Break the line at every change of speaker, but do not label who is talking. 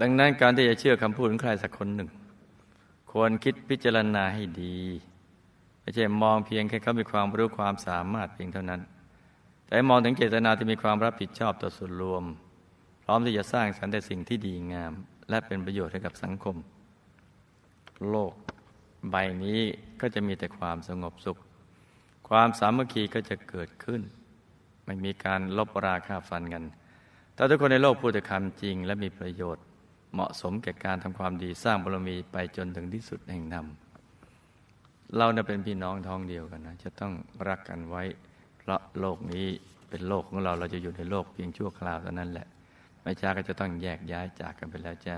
ดังนั้นการที่จะเชื่อคำพูดของใครสักคนหนึ่ง ควรคิดพิจารณาให้ดี ไม่ใช่มองเพียงแค่เขามีความรู้ความสามารถเพียงเท่านั้น แต่มองถึงเจตนาที่มีความรับผิดชอบต่อส่วนรวม พร้อมที่จะสร้างสรรค์แต่สิ่งที่ดีงาม และเป็นประโยชน์ให้กับสังคม โลกใบนี้ก็จะมีแต่ความสงบสุข ความสามัคคีก็จะเกิดขึ้น ไม่มีการลบราคาฟันกันถ้าทุกคนในโลกพูดแต่คำจริงและมีประโยชน์ เหมาะสมแก่การทำความดีสร้างบารมีไปจนถึงที่สุดแห่งนำเราเนี่ยเป็นพี่น้องท้องเดียวกันนะ จะต้องรักกันไว้ เพราะโลกนี้เป็นโลกของเราเราจะอยู่ในโลกเพียงชั่วคราวเท่านั้นแหละ ไม่ช้าก็จะต้องแยกย้ายจากกันไปแล้วจ้า